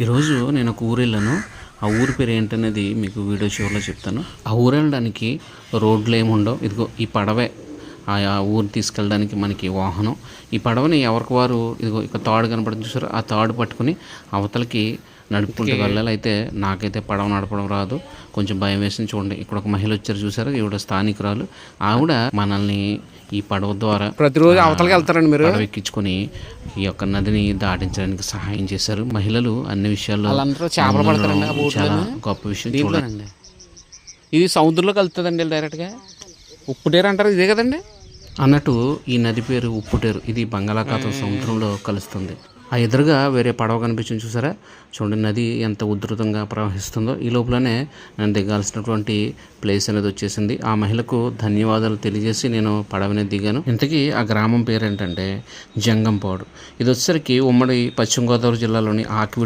ఈరోజు నేను ఒక ఊరు వెళ్ళాను ఆ ఊరి పేరు ఏంటనేది మీకు వీడియో షోలో చెప్తాను. ఆ ఊరు వెళ్ళడానికి రోడ్లు ఏమి ఉండవు ఇదిగో ఈ పడవే. ఆ ఆ ఊరు తీసుకెళ్ళడానికి మనకి వాహనం. ఈ పడవని ఎవరికి వారు ఇదిగో ఇక తాడు కనపడుతుంది చూసారు? ఆ తాడు పట్టుకుని అవతలకి నడుపుకుంటూ వెళ్ళాలి. అయితే నాకైతే పడవ నడపడం రాదు. కొంచెం భయం వేసింది చూడండి. ఇక్కడ ఒక మహిళ వచ్చారు చూసారు? ఈవిడ స్థానికురాలు. ఆవిడ మనల్ని ఈ పడవ ద్వారా ప్రతిరోజు అవతలకి వెళ్తారండి మీరు? ఎక్కించుకొని ఈ యొక్క నదిని దాటించడానికి సహాయం చేశారు. మహిళలు అన్ని విషయాల్లో చేపలు పడతారండి చాలా? గొప్ప విషయం చూడండి ఇది సముద్రంలోకి వెళ్తుందండి డైరెక్ట్గా ఉప్పుటేరు అంటారు ఇదే కదండి? అన్నట్టు ఈ నది పేరు ఉప్పుటేరు. ఇది బంగాళాఖాతం సముద్రంలో కలుస్తుంది. ఆ ఎదురుగా వేరే పడవ కనిపించింది చూసారా? చూడండి నది ఎంత ఉధృతంగా ప్రవహిస్తుందో. ఈ లోపలనే నేను దిగాల్సినటువంటి ప్లేస్ అనేది వచ్చేసింది. ఆ మహిళకు ధన్యవాదాలు తెలియజేసి నేను పడవనే దిగాను. ఇంతకీ ఆ గ్రామం పేరు ఏంటంటే జంగంపాడు. ఇది వచ్చేసరికి ఉమ్మడి పశ్చిమ గోదావరి జిల్లాలోని ఆకివీడు